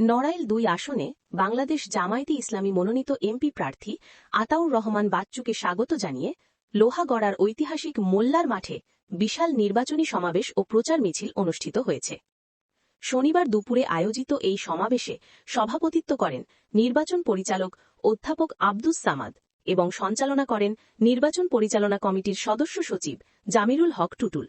নড়াইল দুই আসনে বাংলাদেশ জামায়াতে ইসলামী মনোনীত এমপি প্রার্থী আতাউর রহমান বাচ্চুকে স্বাগত জানিয়ে লোহাগড়ার ঐতিহাসিক মোল্লার মাঠে বিশাল নির্বাচনী সমাবেশ ও প্রচার মিছিল অনুষ্ঠিত হয়েছে। শনিবার দুপুরে আয়োজিত এই সমাবেশে সভাপতিত্ব করেন নির্বাচন পরিচালক অধ্যাপক আব্দুস সামাদ এবং সঞ্চালনা করেন নির্বাচন পরিচালনা কমিটির সদস্য সচিব জামিরুল হক টুটুল।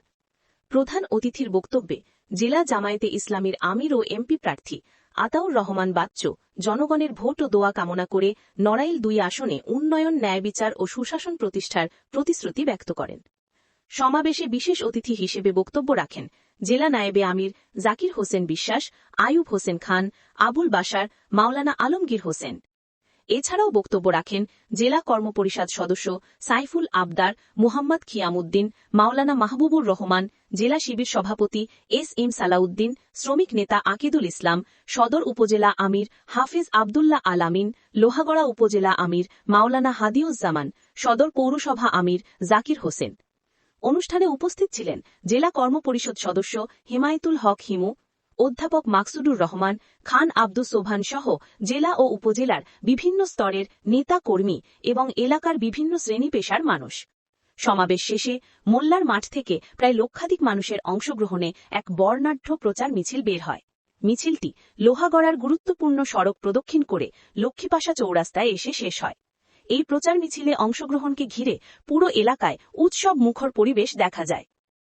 প্রধান অতিথির বক্তব্যে জেলা জামায়াতে ইসলামীর আমির ও এমপি প্রার্থী আতাউর রহমান বাচ্চু, জনগণের ভোট ও দোয়া কামনা করে নড়াইল দুই আসনে উন্নয়ন, ন্যায় বিচার ও সুশাসন প্রতিষ্ঠার প্রতিশ্রুতি ব্যক্ত করেন। সমাবেশে বিশেষ অতিথি হিসেবে বক্তব্য রাখেন জেলা নায়েবে আমির জাকির হোসেন বিশ্বাস আয়ুব হোসেন খান, আবুল বাসার মাওলানা আলমগীর হোসেন। এছাড়াও বক্তব্য রাখেন জেলা কর্মপরিষদ সদস্য সাইফুল আবদার, মুহাম্মদ খিয়ামুদ্দিন, মাওলানা মাহবুবুর রহমান, জেলা শিবির সভাপতি এস এম সালাউদ্দিন, শ্রমিক নেতা আকিদুল ইসলাম, সদর উপজেলা আমির হাফিজ আবদুল্লাহ আলামিন লোহাগড়া উপজেলা আমির মাওলানা হাদিউজ্জামান, সদর পৌরসভা আমির জাকির হোসেন। অনুষ্ঠানে উপস্থিত ছিলেন জেলা কর্মপরিষদ সদস্য হিমায়তুল হক হিমু অধ্যাপক মাকসুদুর রহমান, খান আব্দুস সোভান সহ জেলা ও উপজেলার বিভিন্ন স্তরের নেতা কর্মী এবং এলাকার বিভিন্ন শ্রেণি পেশার মানুষ। সমাবেশ শেষে মোল্লার মাঠ থেকে প্রায় লক্ষাধিক মানুষের অংশগ্রহণে এক বর্ণাঢ্য প্রচার মিছিল বের হয়। মিছিলটি লোহাগড়ার গুরুত্বপূর্ণ সড়ক প্রদক্ষিণ করে লক্ষ্মীপাশা চৌরাস্তায় এসে শেষ হয়। এই প্রচার মিছিলে অংশগ্রহণকে ঘিরে পুরো এলাকায় উৎসব মুখর পরিবেশ দেখা যায়।